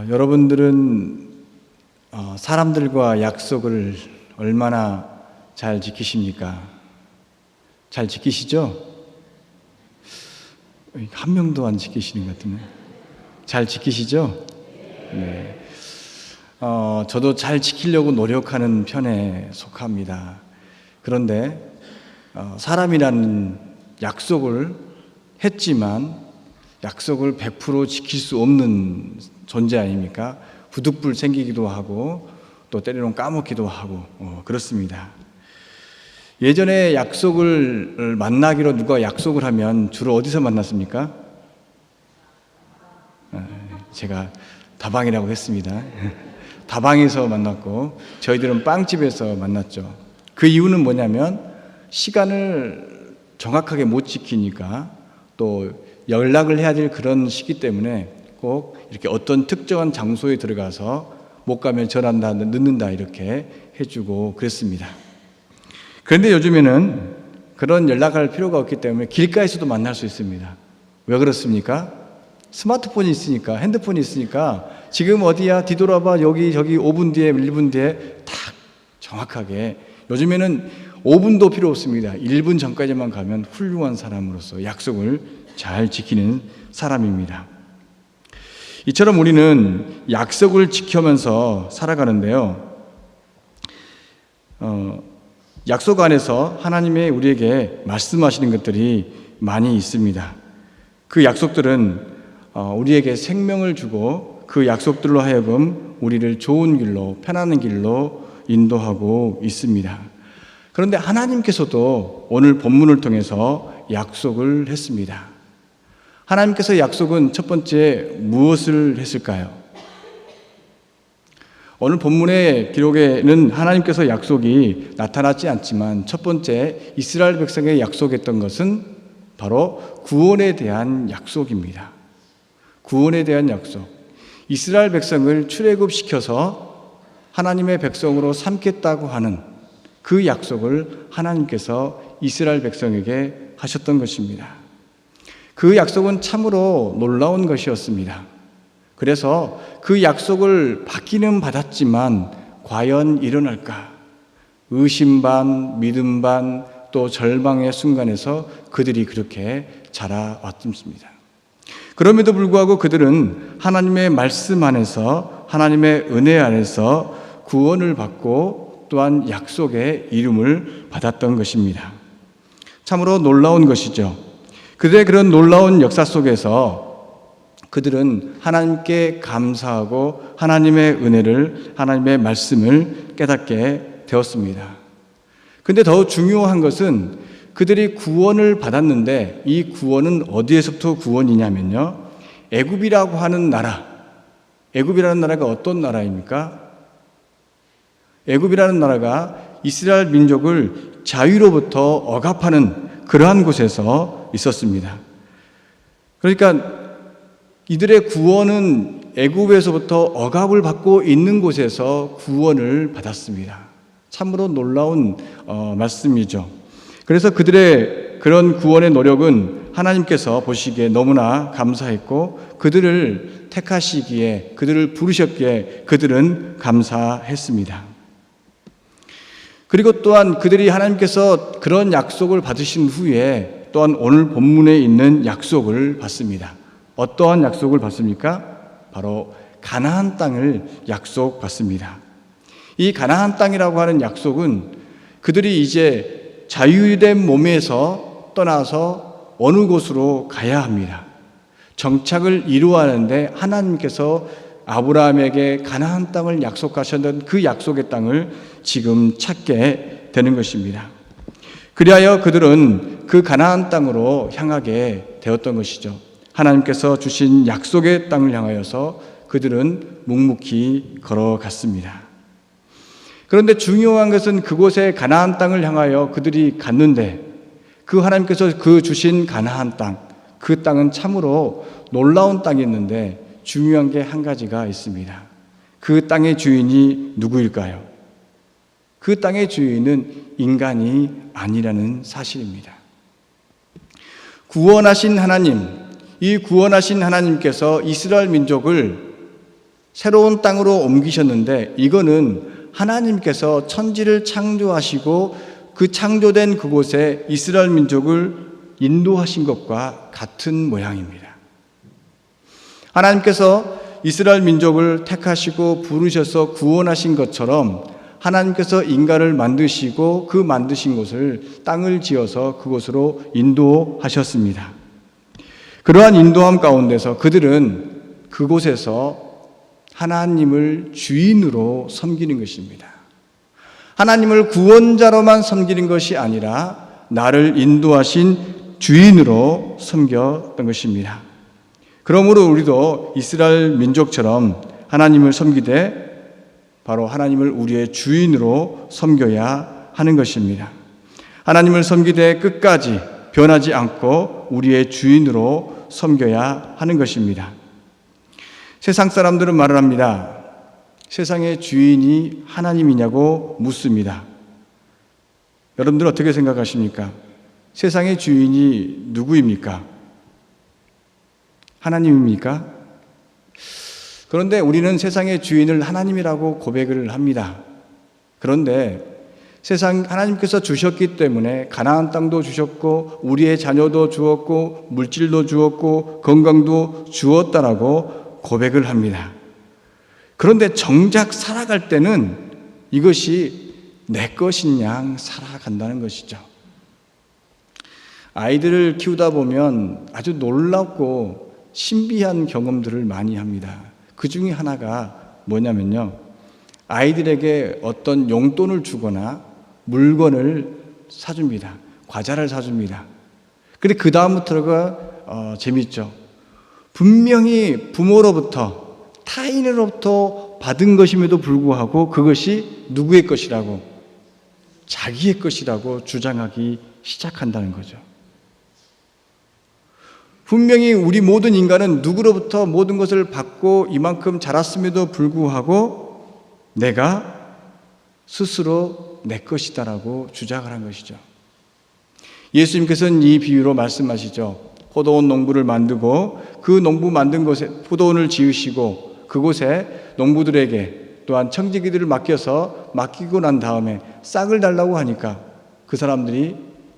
어, 여러분들은 어, 사람들과 약속을 얼마나 잘 지키십니까? 잘 지키시죠? 한 명도 안 지키시는 것 같은데. 잘 지키시죠? 네. 어, 저도 잘 지키려고 노력하는 편에 속합니다. 그런데 어, 사람이라는 약속을 했지만 약속을 100% 지킬 수 없는 존재 아닙니까? 부득불 생기기도 하고 또 때로는 까먹기도 하고 어, 그렇습니다. 예전에 약속을 만나기로 누가 약속을 하면 주로 어디서 만났습니까? 어, 제가 다방이라고 했습니다. 다방에서 만났고 저희들은 빵집에서 만났죠. 그 이유는 뭐냐면 시간을 정확하게 못 지키니까 또 연락을 해야 될 그런 시기 때문에 꼭 이렇게 어떤 특정한 장소에 들어가서 못 가면 전한다, 늦는다 이렇게 해주고 그랬습니다. 그런데 요즘에는 그런 연락할 필요가 없기 때문에 길가에서도 만날 수 있습니다. 왜 그렇습니까? 스마트폰이 있으니까, 핸드폰이 있으니까 지금 어디야? 뒤돌아봐. 여기, 저기 5분 뒤에, 1분 뒤에 딱 정확하게 요즘에는 5분도 필요 없습니다. 1분 전까지만 가면 훌륭한 사람으로서 약속을 잘 지키는 사람입니다. 이처럼 우리는 약속을 지켜면서 살아가는데요. 어, 약속 안에서 하나님의 우리에게 말씀하시는 것들이 많이 있습니다. 그 약속들은 어, 우리에게 생명을 주고 그 약속들로 하여금 우리를 좋은 길로, 편안한 길로 인도하고 있습니다. 그런데 하나님께서도 오늘 본문을 통해서 약속을 했습니다. 하나님께서 약속은 첫 번째 무엇을 했을까요? 오늘 본문의 기록에는 하나님께서 약속이 나타나지 않지만 첫 번째 이스라엘 백성에 약속했던 것은 바로 구원에 대한 약속입니다. 구원에 대한 약속. 이스라엘 백성을 출애굽시켜서 하나님의 백성으로 삼겠다고 하는 그 약속을 하나님께서 이스라엘 백성에게 하셨던 것입니다. 그 약속은 참으로 놀라운 것이었습니다. 그래서 그 약속을 받기는 받았지만 과연 일어날까? 의심 반, 믿음 반, 또 절망의 순간에서 그들이 그렇게 자라왔습니다. 그럼에도 불구하고 그들은 하나님의 말씀 안에서 하나님의 은혜 안에서 구원을 받고 또한 약속의 이름을 받았던 것입니다. 참으로 놀라운 것이죠. 그들의 그런 놀라운 역사 속에서 그들은 하나님께 감사하고 하나님의 은혜를, 하나님의 말씀을 깨닫게 되었습니다. 근데 더 중요한 것은 그들이 구원을 받았는데 이 구원은 어디에서부터 구원이냐면요. 애굽이라고 하는 나라. 애굽이라는 나라가 어떤 나라입니까? 애굽이라는 나라가 이스라엘 민족을 자유로부터 억압하는 그러한 곳에서 있었습니다. 그러니까 이들의 구원은 애굽에서부터 억압을 받고 있는 곳에서 구원을 받았습니다. 참으로 놀라운 어, 말씀이죠. 그래서 그들의 그런 구원의 노력은 하나님께서 보시기에 너무나 감사했고 그들을 택하시기에 그들을 부르셨기에 그들은 감사했습니다. 그리고 또한 그들이 하나님께서 그런 약속을 받으신 후에 또한 오늘 본문에 있는 약속을 받습니다. 어떠한 약속을 받습니까? 바로 가나안 땅을 약속 받습니다. 이 가나안 땅이라고 하는 약속은 그들이 이제 자유된 몸에서 떠나서 어느 곳으로 가야 합니다. 정착을 이루어하는데 하나님께서 아브라함에게 가나안 땅을 약속하셨던 그 약속의 땅을 지금 찾게 되는 것입니다. 그리하여 그들은 그 가나안 땅으로 향하게 되었던 것이죠. 하나님께서 주신 약속의 땅을 향하여서 그들은 묵묵히 걸어갔습니다. 그런데 중요한 것은 그곳에 가나안 땅을 향하여 그들이 갔는데 그 하나님께서 그 주신 가나안 땅, 그 땅은 참으로 놀라운 땅이었는데 중요한 게 한 가지가 있습니다. 그 땅의 주인이 누구일까요? 그 땅의 주인은 인간이 아니라는 사실입니다. 구원하신 하나님, 이 구원하신 하나님께서 이스라엘 민족을 새로운 땅으로 옮기셨는데 이거는 하나님께서 천지를 창조하시고 그 창조된 그곳에 이스라엘 민족을 인도하신 것과 같은 모양입니다. 하나님께서 이스라엘 민족을 택하시고 부르셔서 구원하신 것처럼 하나님께서 인간을 만드시고 그 만드신 곳을 땅을 지어서 그곳으로 인도하셨습니다. 그러한 인도함 가운데서 그들은 그곳에서 하나님을 주인으로 섬기는 것입니다. 하나님을 구원자로만 섬기는 것이 아니라 나를 인도하신 주인으로 섬겼던 것입니다. 그러므로 우리도 이스라엘 민족처럼 하나님을 섬기되 바로 하나님을 우리의 주인으로 섬겨야 하는 것입니다. 하나님을 섬기되 끝까지 변하지 않고 우리의 주인으로 섬겨야 하는 것입니다. 세상 사람들은 말을 합니다. 세상의 주인이 하나님이냐고 묻습니다. 여러분들 어떻게 생각하십니까? 세상의 주인이 누구입니까? 하나님입니까? 그런데 우리는 세상의 주인을 하나님이라고 고백을 합니다. 그런데 세상 하나님께서 주셨기 때문에 가나안 땅도 주셨고 우리의 자녀도 주었고 물질도 주었고 건강도 주었다라고 고백을 합니다. 그런데 정작 살아갈 때는 이것이 내 것인 양 살아간다는 것이죠. 아이들을 키우다 보면 아주 놀랍고 신비한 경험들을 많이 합니다. 그 중에 하나가 뭐냐면요. 아이들에게 어떤 용돈을 주거나 물건을 사줍니다. 과자를 사줍니다. 근데 그 다음부터가 어, 재밌죠. 분명히 부모로부터 타인으로부터 받은 것임에도 불구하고 그것이 누구의 것이라고 자기의 것이라고 주장하기 시작한다는 거죠. 분명히 우리 모든 인간은 누구로부터 모든 것을 받고 이만큼 자랐음에도 불구하고 내가 스스로 내 것이다라고 주장을 한 것이죠. 예수님께서는 이 비유로 말씀하시죠. 포도원 농부를 만들고 그 농부 만든 곳에 포도원을 지으시고 그곳에 농부들에게 또한 청지기들을 맡겨서 맡기고 난 다음에 싹을 달라고 하니까 그 사람들이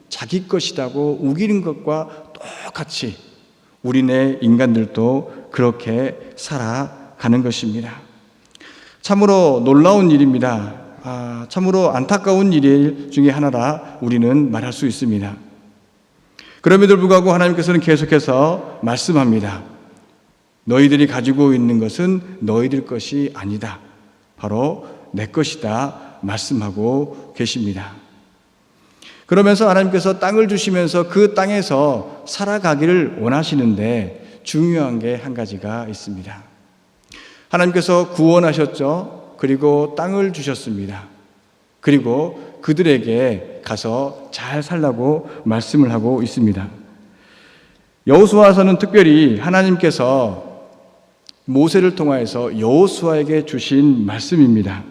자기 것이라고 우기는 것과 똑같이 우리네 인간들도 그렇게 살아가는 것입니다. 참으로 놀라운 일입니다. 아, 참으로 안타까운 일 중에 하나라 우리는 말할 수 있습니다. 그럼에도 불구하고 하나님께서는 계속해서 말씀합니다. 너희들이 가지고 있는 것은 너희들 것이 아니다. 바로 내 것이다. 말씀하고 계십니다. 그러면서 하나님께서 땅을 주시면서 그 땅에서 살아가기를 원하시는데 중요한 게 한 가지가 있습니다. 하나님께서 구원하셨죠. 그리고 땅을 주셨습니다. 그리고 그들에게 가서 잘 살라고 말씀을 하고 있습니다. 여호수아서는 특별히 하나님께서 모세를 통하여서 여호수아에게 주신 말씀입니다.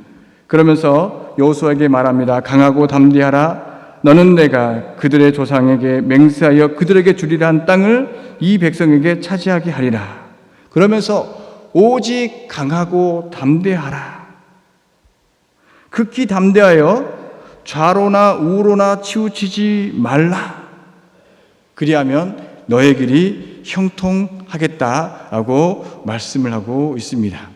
그러면서 여호수아에게 말합니다. 강하고 담대하라. 너는 내가 그들의 조상에게 맹세하여 그들에게 주리라 한 땅을 이 백성에게 차지하게 하리라. 그러면서 오직 강하고 담대하라. 극히 담대하여 좌로나 우로나 치우치지 말라. 그리하면 너의 길이 형통하겠다라고 말씀을 하고 있습니다.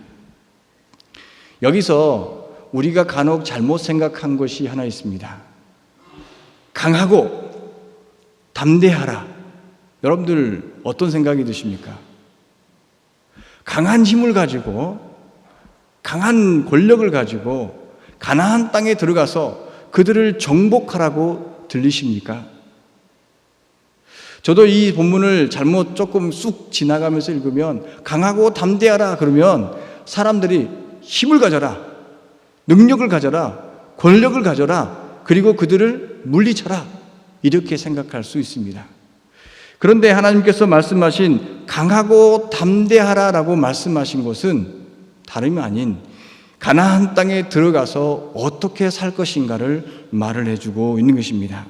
여기서 우리가 간혹 잘못 생각한 것이 하나 있습니다. 강하고 담대하라. 여러분들 어떤 생각이 드십니까? 강한 힘을 가지고 강한 권력을 가지고 가나안 땅에 들어가서 그들을 정복하라고 들리십니까? 저도 이 본문을 잘못 조금 쑥 지나가면서 읽으면 강하고 담대하라 그러면 사람들이 힘을 가져라, 능력을 가져라, 권력을 가져라, 그리고 그들을 물리쳐라. 이렇게 생각할 수 있습니다. 그런데 하나님께서 말씀하신 강하고 담대하라라고 말씀하신 것은 다름이 아닌 가나안 땅에 들어가서 어떻게 살 것인가를 말을 해주고 있는 것입니다.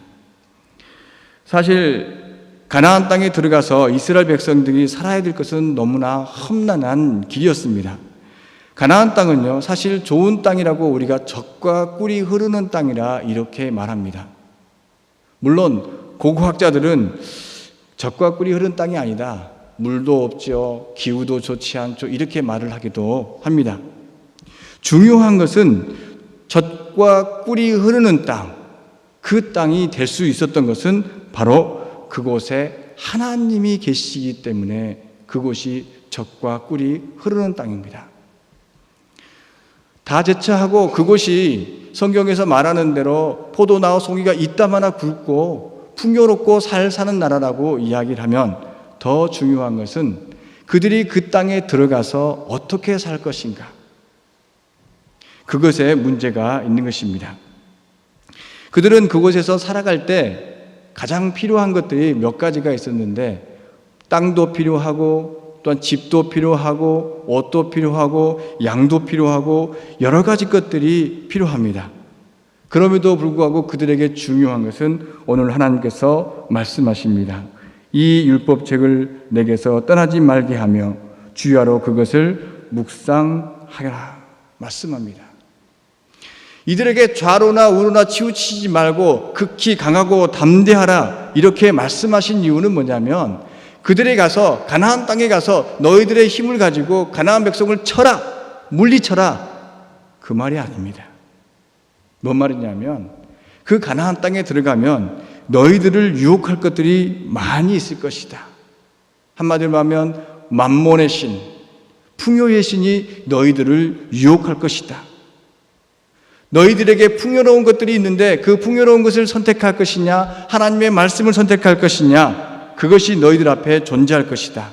사실 가나안 땅에 들어가서 이스라엘 백성들이 살아야 될 것은 너무나 험난한 길이었습니다. 가나안 땅은요, 사실 좋은 땅이라고 우리가 젖과 꿀이 흐르는 땅이라 이렇게 말합니다. 물론 고고학자들은 젖과 꿀이 흐르는 땅이 아니다. 물도 없죠. 기후도 좋지 않죠. 이렇게 말을 하기도 합니다. 중요한 것은 젖과 꿀이 흐르는 땅, 그 땅이 될 수 있었던 것은 바로 그곳에 하나님이 계시기 때문에 그곳이 젖과 꿀이 흐르는 땅입니다. 다 제쳐하고 그곳이 성경에서 말하는 대로 포도나와 송이가 이따마나 굵고 풍요롭고 살 사는 나라라고 이야기를 하면 더 중요한 것은 그들이 그 땅에 들어가서 어떻게 살 것인가. 그것에 문제가 있는 것입니다. 그들은 그곳에서 살아갈 때 가장 필요한 것들이 몇 가지가 있었는데 땅도 필요하고 또한 집도 필요하고 옷도 필요하고 양도 필요하고 여러 가지 것들이 필요합니다. 그럼에도 불구하고 그들에게 중요한 것은 오늘 하나님께서 말씀하십니다. 이 율법책을 내게서 떠나지 말게 하며 주야로 그것을 묵상하라 말씀합니다. 이들에게 좌로나 우로나 치우치지 말고 극히 강하고 담대하라 이렇게 말씀하신 이유는 뭐냐면 그들에 가서 가나안 땅에 가서 너희들의 힘을 가지고 가나안 백성을 쳐라 물리쳐라 그 말이 아닙니다. 뭔 말이냐면 그 가나안 땅에 들어가면 너희들을 유혹할 것들이 많이 있을 것이다. 한마디로 하면 만몬의 신, 풍요의 신이 너희들을 유혹할 것이다. 너희들에게 풍요로운 것들이 있는데 그 풍요로운 것을 선택할 것이냐, 하나님의 말씀을 선택할 것이냐, 그것이 너희들 앞에 존재할 것이다.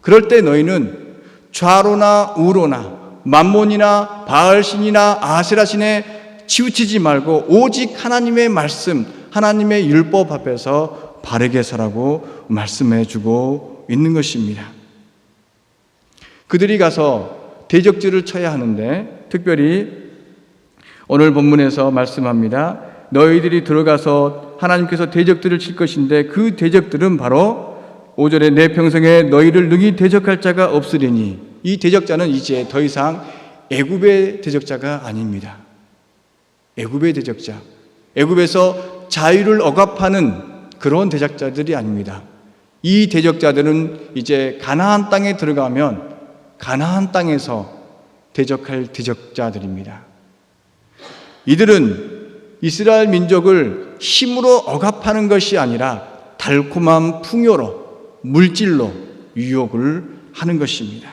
그럴 때 너희는 좌로나 우로나 만몬이나 바알신이나 아세라신에 치우치지 말고 오직 하나님의 말씀, 하나님의 율법 앞에서 바르게 서라고 말씀해 주고 있는 것입니다. 그들이 가서 대적질을 쳐야 하는데 특별히 오늘 본문에서 말씀합니다. 너희들이 들어가서 하나님께서 대적들을 칠 것인데 그 대적들은 바로 5절에 내 평생에 너희를 능히 대적할 자가 없으리니 이 대적자는 이제 더 이상 애굽의 대적자가 아닙니다. 애굽의 대적자. 애굽에서 자유를 억압하는 그런 대적자들이 아닙니다. 이 대적자들은 이제 가나안 땅에 들어가면 가나안 땅에서 대적할 대적자들입니다. 이들은 이스라엘 민족을 힘으로 억압하는 것이 아니라 달콤한 풍요로 물질로 유혹을 하는 것입니다.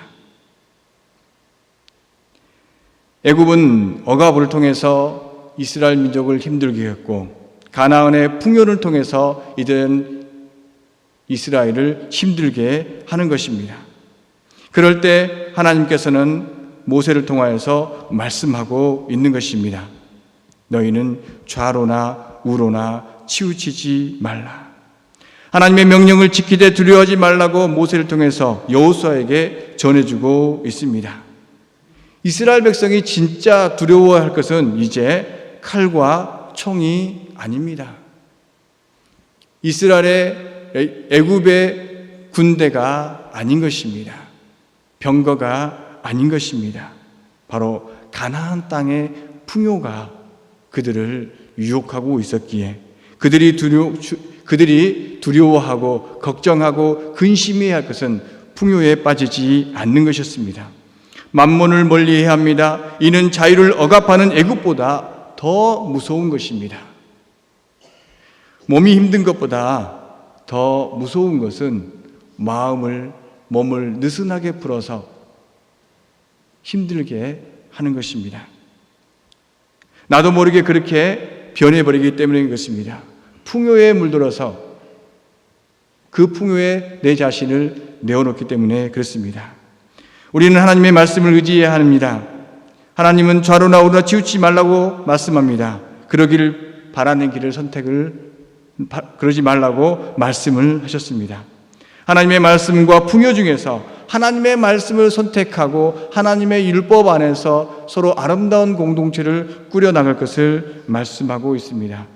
애굽은 억압을 통해서 이스라엘 민족을 힘들게 했고 가나안의 풍요를 통해서 이들은 이스라엘을 힘들게 하는 것입니다. 그럴 때 하나님께서는 모세를 통하여서 말씀하고 있는 것입니다. 너희는 좌로나 우로나 치우치지 말라. 하나님의 명령을 지키되 두려워하지 말라고 모세를 통해서 여호수아에게 전해주고 있습니다. 이스라엘 백성이 진짜 두려워할 것은 이제 칼과 총이 아닙니다. 이스라엘의 애굽의 군대가 아닌 것입니다. 병거가 아닌 것입니다. 바로 가나안 땅의 풍요가 그들을 유혹하고 있었기에 그들이 두려 그들이 두려워하고 걱정하고 근심해야 할 것은 풍요에 빠지지 않는 것이었습니다. 만몬을 멀리해야 합니다. 이는 자유를 억압하는 애굽보다 더 무서운 것입니다. 몸이 힘든 것보다 더 무서운 것은 마음을 몸을 느슨하게 풀어서 힘들게 하는 것입니다. 나도 모르게 그렇게 변해버리기 때문인 것입니다. 풍요에 물들어서 그 풍요에 내 자신을 내어놓기 때문에 그렇습니다. 우리는 하나님의 말씀을 의지해야 합니다. 하나님은 좌로나 우로나 치우치 말라고 말씀합니다. 그러기를 바라는 길을 선택을 그러지 말라고 말씀을 하셨습니다. 하나님의 말씀과 풍요 중에서 하나님의 말씀을 선택하고 하나님의 율법 안에서 서로 아름다운 공동체를 꾸려나갈 것을 말씀하고 있습니다.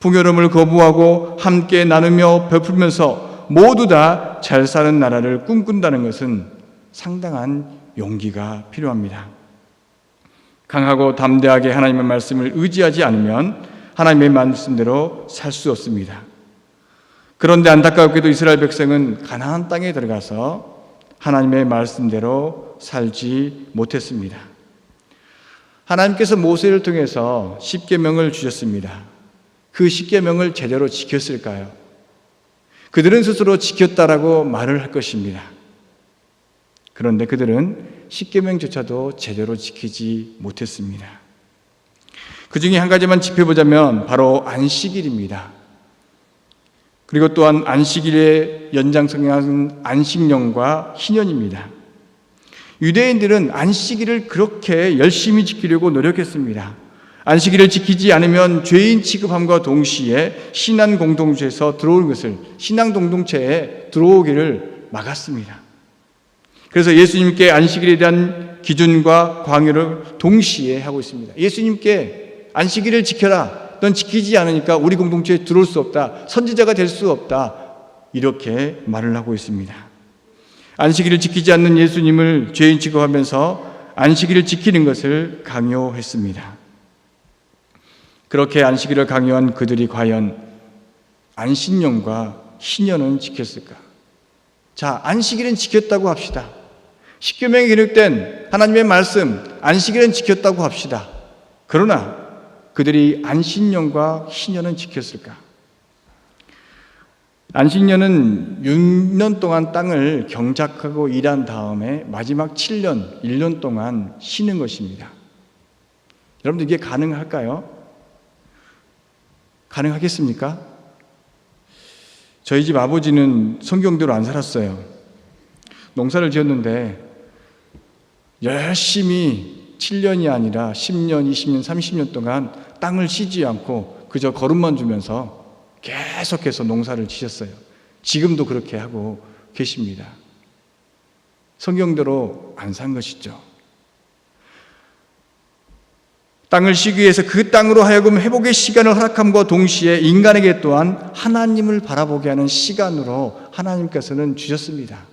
풍요로움을 거부하고 함께 나누며 베풀면서 모두 다 잘 사는 나라를 꿈꾼다는 것은 상당한 용기가 필요합니다. 강하고 담대하게 하나님의 말씀을 의지하지 않으면 하나님의 말씀대로 살 수 없습니다. 그런데 안타깝게도 이스라엘 백성은 가나안 땅에 들어가서 하나님의 말씀대로 살지 못했습니다. 하나님께서 모세를 통해서 십계명을 주셨습니다. 그 십계명을 제대로 지켰을까요? 그들은 스스로 지켰다라고 말을 할 것입니다. 그런데 그들은 십계명조차도 제대로 지키지 못했습니다. 그 중에 한 가지만 짚어보자면 바로 안식일입니다. 그리고 또한 안식일의 연장성향은 안식년과 희년입니다. 유대인들은 안식일을 그렇게 열심히 지키려고 노력했습니다. 안식일을 지키지 않으면 죄인 취급함과 동시에 신앙 공동체에서 들어올 것을 신앙 공동체에 들어오기를 막았습니다. 그래서 예수님께 안식일에 대한 기준과 광요를 동시에 하고 있습니다. 예수님께 안식일을 지켜라. 넌 지키지 않으니까 우리 공동체에 들어올 수 없다. 선지자가 될 수 없다. 이렇게 말을 하고 있습니다. 안식일을 지키지 않는 예수님을 죄인 취급하면서 안식일을 지키는 것을 강요했습니다. 그렇게 안식일을 강요한 그들이 과연 안식년과 희년은 지켰을까? 자, 안식일은 지켰다고 합시다. 십계명에 기록된 하나님의 말씀 안식일은 지켰다고 합시다. 그러나 그들이 안식년과 희년은 지켰을까? 안식년은 6년 동안 땅을 경작하고 일한 다음에 마지막 7년, 1년 동안 쉬는 것입니다. 여러분들 이게 가능할까요? 가능하겠습니까? 저희 집 아버지는 성경대로 안 살았어요. 농사를 지었는데 열심히 7년이 아니라 10년, 20년, 30년 동안 땅을 쉬지 않고 그저 걸음만 주면서 계속해서 농사를 지셨어요. 지금도 그렇게 하고 계십니다. 성경대로 안 산 것이죠. 땅을 쉬기 위해서 그 땅으로 하여금 회복의 시간을 허락함과 동시에 인간에게 또한 하나님을 바라보게 하는 시간으로 하나님께서는 주셨습니다.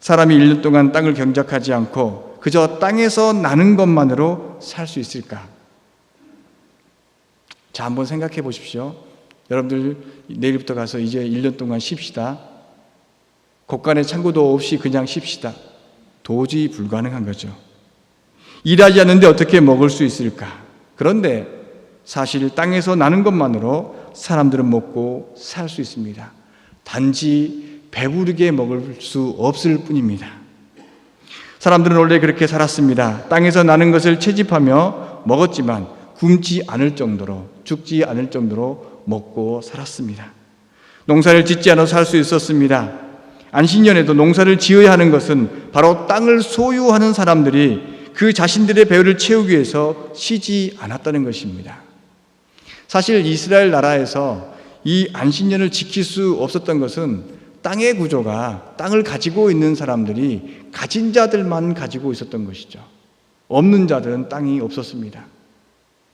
사람이 1년 동안 땅을 경작하지 않고 그저 땅에서 나는 것만으로 살 수 있을까? 자, 한번 생각해 보십시오. 여러분들 내일부터 가서 이제 1년 동안 쉽시다. 곳간에 창고도 없이 그냥 쉽시다. 도저히 불가능한 거죠. 일하지 않는데 어떻게 먹을 수 있을까? 그런데 사실 땅에서 나는 것만으로 사람들은 먹고 살 수 있습니다. 단지 배부르게 먹을 수 없을 뿐입니다. 사람들은 원래 그렇게 살았습니다. 땅에서 나는 것을 채집하며 먹었지만 굶지 않을 정도로 죽지 않을 정도로 먹고 살았습니다. 농사를 짓지 않아 살수 있었습니다. 안신년에도 농사를 지어야 하는 것은 바로 땅을 소유하는 사람들이 그 자신들의 배를 채우기 위해서 쉬지 않았다는 것입니다. 사실 이스라엘 나라에서 이 안신년을 지킬 수 없었던 것은 땅의 구조가 땅을 가지고 있는 사람들이 가진 자들만 가지고 있었던 것이죠. 없는 자들은 땅이 없었습니다.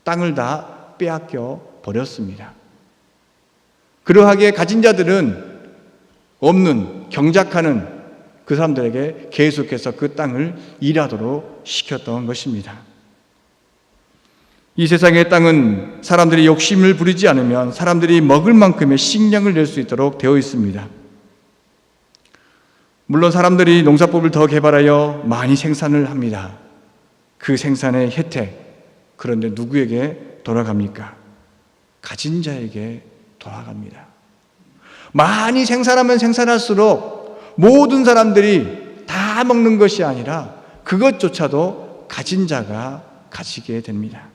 땅을 다 빼앗겨 버렸습니다. 그러하게 가진 자들은 없는 경작하는 그 사람들에게 계속해서 그 땅을 일하도록 시켰던 것입니다. 이 세상의 땅은 사람들이 욕심을 부리지 않으면 사람들이 먹을 만큼의 식량을 낼 수 있도록 되어 있습니다. 물론 사람들이 농사법을 더 개발하여 많이 생산을 합니다. 그 생산의 혜택. 그런데 누구에게 돌아갑니까? 가진 자에게 돌아갑니다. 많이 생산하면 생산할수록 모든 사람들이 다 먹는 것이 아니라 그것조차도 가진 자가 가지게 됩니다.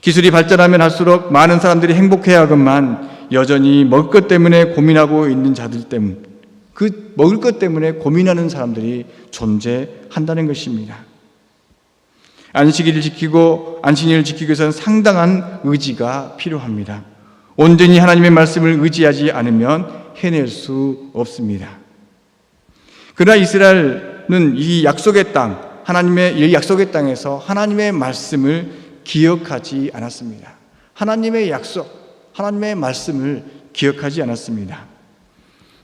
기술이 발전하면 할수록 많은 사람들이 행복해야 하건만 여전히 먹을 것 때문에 고민하고 있는 자들 때문, 그 먹을 것 때문에 고민하는 사람들이 존재한다는 것입니다. 안식일을 지키고 안식일을 지키기 위해서는 상당한 의지가 필요합니다. 온전히 하나님의 말씀을 의지하지 않으면 해낼 수 없습니다. 그러나 이스라엘은 이 약속의 땅, 하나님의 이 약속의 땅에서 하나님의 말씀을 기억하지 않았습니다. 하나님의 약속, 하나님의 말씀을 기억하지 않았습니다.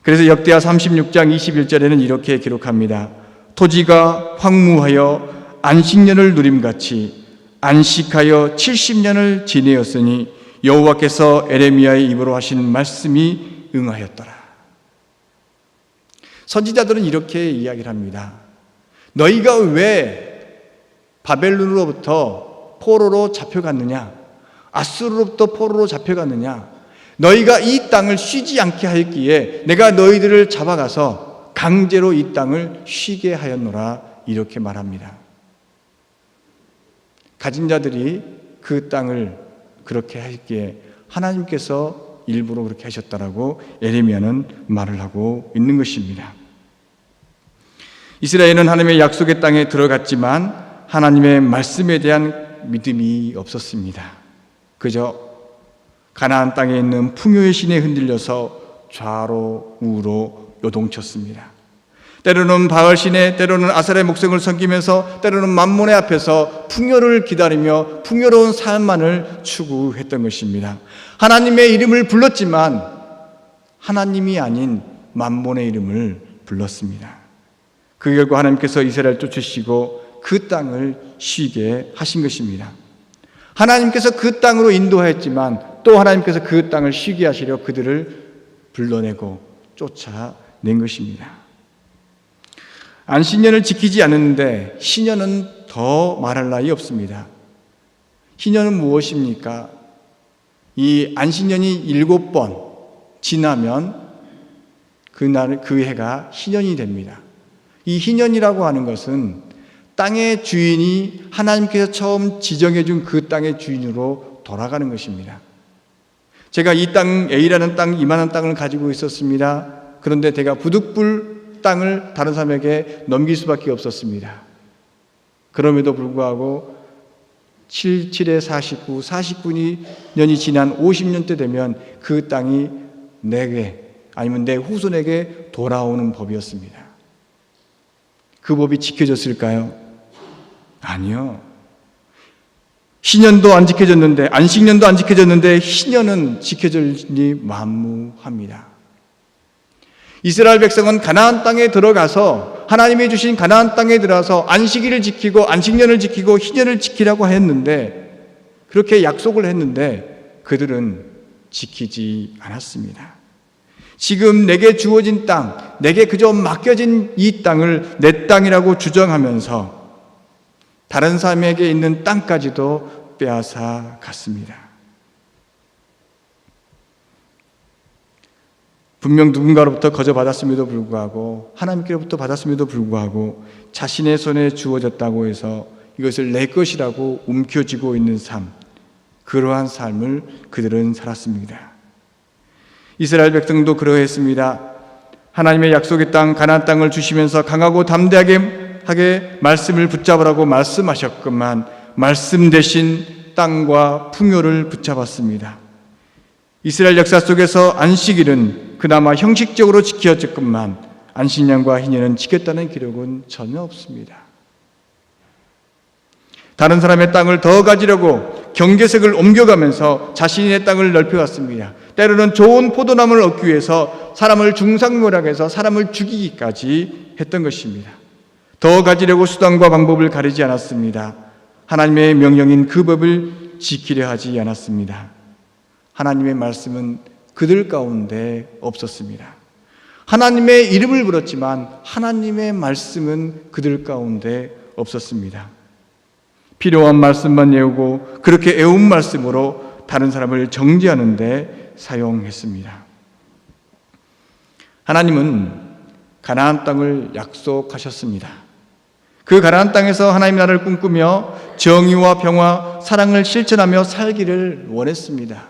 그래서 역대하 36장 21절에는 이렇게 기록합니다. 토지가 황무하여 안식년을 누림같이 안식하여 70년을 지내었으니 여호와께서 에레미야의 입으로 하신 말씀이 응하였더라. 선지자들은 이렇게 이야기를 합니다. 너희가 왜 바벨론으로부터 포로로 잡혀갔느냐? 아수르로부터 포로로 잡혀갔느냐? 너희가 이 땅을 쉬지 않게 하였기에 내가 너희들을 잡아가서 강제로 이 땅을 쉬게 하였노라 이렇게 말합니다. 가진 자들이 그 땅을 그렇게 했기에 하나님께서 일부러 그렇게 하셨다라고 에레미야는 말을 하고 있는 것입니다. 이스라엘은 하나님의 약속의 땅에 들어갔지만 하나님의 말씀에 대한 믿음이 없었습니다. 그저 가나안 땅에 있는 풍요의 신에 흔들려서 좌로 우로 요동쳤습니다. 때로는 바알 신에 때로는 아사의 목성을 섬기면서 때로는 만몬의 앞에서 풍요를 기다리며 풍요로운 삶만을 추구했던 것입니다. 하나님의 이름을 불렀지만 하나님이 아닌 만몬의 이름을 불렀습니다. 그 결과 하나님께서 이스라엘 쫓으시고 그 땅을 쉬게 하신 것입니다. 하나님께서 그 땅으로 인도하였지만 또 하나님께서 그 땅을 쉬게 하시려 그들을 불러내고 쫓아낸 것입니다. 안식년을 지키지 않는데 신년은 더 말할 나위 없습니다. 신년은 무엇입니까? 이 안식년이 일곱 번 지나면 그날 그 해가 희년이 됩니다. 이 희년이라고 하는 것은 땅의 주인이 하나님께서 처음 지정해 준 그 땅의 주인으로 돌아가는 것입니다. 제가 이 땅 A라는 땅 이만한 땅을 가지고 있었습니다. 그런데 제가 부득불 땅을 다른 사람에게 넘길 수밖에 없었습니다. 그럼에도 불구하고 7, 7에 49, 49니 년이 지난 50년 때 되면 그 땅이 내게 아니면 내 후손에게 돌아오는 법이었습니다. 그 법이 지켜졌을까요? 아니요. 신년도 안 지켜졌는데 안식년도 안 지켜졌는데 신년은 지켜질니 만무합니다. 이스라엘 백성은 가나안 땅에 들어가서 하나님이 주신 가나안 땅에 들어서 안식일을 지키고 안식년을 지키고 희년을 지키라고 했는데 그렇게 약속을 했는데 그들은 지키지 않았습니다. 지금 내게 주어진 땅, 내게 그저 맡겨진 이 땅을 내 땅이라고 주장하면서 다른 사람에게 있는 땅까지도 빼앗아 갔습니다. 분명 누군가로부터 거저 받았음에도 불구하고 하나님께로부터 받았음에도 불구하고 자신의 손에 주어졌다고 해서 이것을 내 것이라고 움켜쥐고 있는 삶, 그러한 삶을 그들은 살았습니다. 이스라엘 백성도 그러했습니다. 하나님의 약속의 땅 가나안 땅을 주시면서 강하고 담대하게 하게 말씀을 붙잡으라고 말씀하셨건만 말씀 대신 땅과 풍요를 붙잡았습니다. 이스라엘 역사 속에서 안식일은 그나마 형식적으로 지켜졌건만 안식년과 희년은 지켰다는 기록은 전혀 없습니다. 다른 사람의 땅을 더 가지려고 경계색을 옮겨가면서 자신의 땅을 넓혀갔습니다. 때로는 좋은 포도나무를 얻기 위해서 사람을 중상모략해서 사람을 죽이기까지 했던 것입니다. 더 가지려고 수단과 방법을 가리지 않았습니다. 하나님의 명령인 그 법을 지키려 하지 않았습니다. 하나님의 말씀은 그들 가운데 없었습니다. 하나님의 이름을 불렀지만 하나님의 말씀은 그들 가운데 없었습니다. 필요한 말씀만 외우고 그렇게 애운 말씀으로 다른 사람을 정지하는데 사용했습니다. 하나님은 가나안 땅을 약속하셨습니다. 그 가나안 땅에서 하나님 나라를 꿈꾸며 정의와 평화, 사랑을 실천하며 살기를 원했습니다.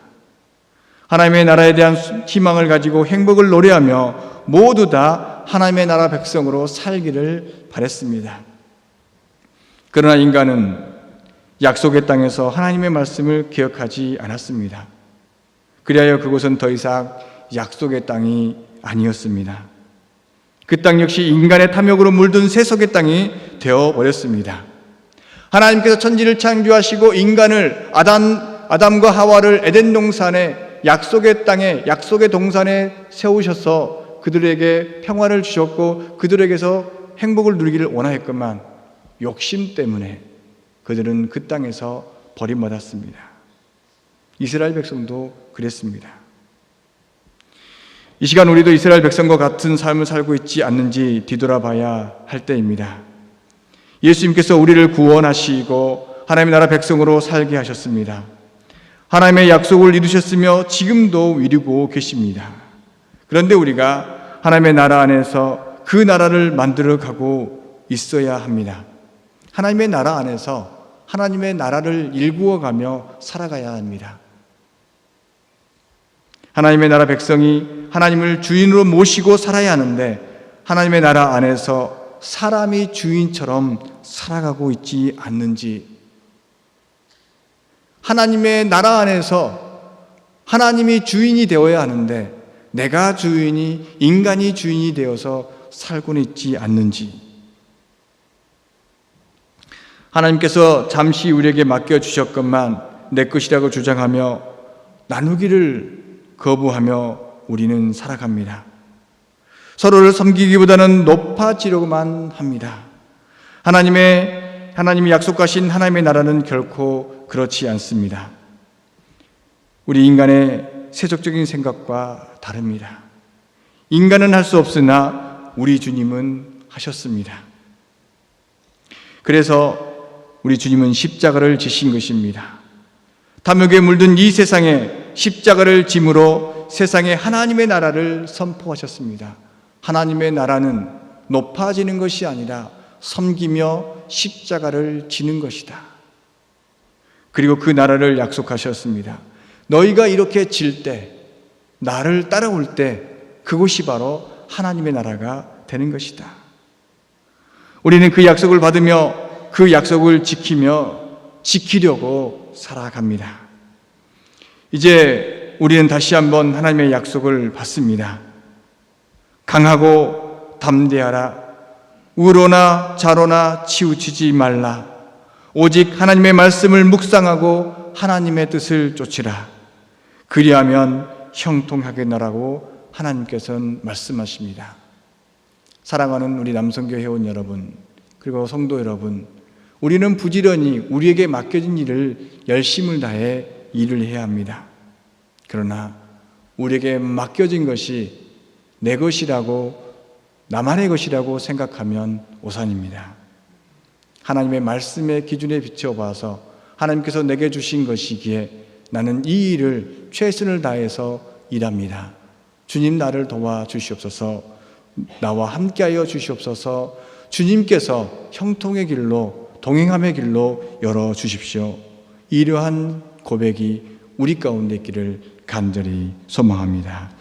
하나님의 나라에 대한 희망을 가지고 행복을 노래하며 모두 다 하나님의 나라 백성으로 살기를 바랬습니다. 그러나 인간은 약속의 땅에서 하나님의 말씀을 기억하지 않았습니다. 그리하여 그곳은 더 이상 약속의 땅이 아니었습니다. 그 땅 역시 인간의 탐욕으로 물든 세속의 땅이 되어 버렸습니다. 하나님께서 천지를 창조하시고 인간을 아담 아담과 하와를 에덴 동산에 약속의 땅에 약속의 동산에 세우셔서 그들에게 평화를 주셨고 그들에게서 행복을 누리기를 원하였건만 욕심 때문에 그들은 그 땅에서 버림받았습니다. 이스라엘 백성도 그랬습니다. 이 시간 우리도 이스라엘 백성과 같은 삶을 살고 있지 않는지 뒤돌아봐야 할 때입니다. 예수님께서 우리를 구원하시고 하나님의 나라 백성으로 살게 하셨습니다. 하나님의 약속을 이루셨으며 지금도 이루고 계십니다. 그런데 우리가 하나님의 나라 안에서 그 나라를 만들어 가고 있어야 합니다. 하나님의 나라 안에서 하나님의 나라를 일구어 가며 살아가야 합니다. 하나님의 나라 백성이 하나님을 주인으로 모시고 살아야 하는데 하나님의 나라 안에서 사람이 주인처럼 살아가고 있지 않는지 하나님의 나라 안에서 하나님이 주인이 되어야 하는데 내가 주인이 인간이 주인이 되어서 살고는 있지 않는지. 하나님께서 잠시 우리에게 맡겨 주셨건만 내 것이라고 주장하며 나누기를 거부하며 우리는 살아갑니다. 서로를 섬기기보다는 높아지려고만 합니다. 하나님의 하나님이 약속하신 하나님의 나라는 결코 그렇지 않습니다. 우리 인간의 세속적인 생각과 다릅니다. 인간은 할 수 없으나 우리 주님은 하셨습니다. 그래서 우리 주님은 십자가를 지신 것입니다. 탐욕에 물든 이 세상에 십자가를 짐으로 세상에 하나님의 나라를 선포하셨습니다. 하나님의 나라는 높아지는 것이 아니라 섬기며 십자가를 지는 것이다. 그리고 그 나라를 약속하셨습니다. 너희가 이렇게 질 때, 나를 따라올 때, 그곳이 바로 하나님의 나라가 되는 것이다. 우리는 그 약속을 받으며 그 약속을 지키며 지키려고 살아갑니다. 이제 우리는 다시 한번 하나님의 약속을 받습니다. 강하고 담대하라. 우로나 자로나 치우치지 말라. 오직 하나님의 말씀을 묵상하고 하나님의 뜻을 쫓으라. 그리하면 형통하겠노라고 하나님께서는 말씀하십니다. 사랑하는 우리 남성교 회원 여러분, 그리고 성도 여러분, 우리는 부지런히 우리에게 맡겨진 일을 열심을 다해 일을 해야 합니다. 그러나 우리에게 맡겨진 것이 내 것이라고 나만의 것이라고 생각하면 오산입니다. 하나님의 말씀의 기준에 비춰봐서 하나님께서 내게 주신 것이기에 나는 이 일을 최선을 다해서 일합니다. 주님 나를 도와 주시옵소서 나와 함께하여 주시옵소서 주님께서 형통의 길로 동행함의 길로 열어 주십시오. 이러한 고백이 우리 가운데 있기를 간절히 소망합니다.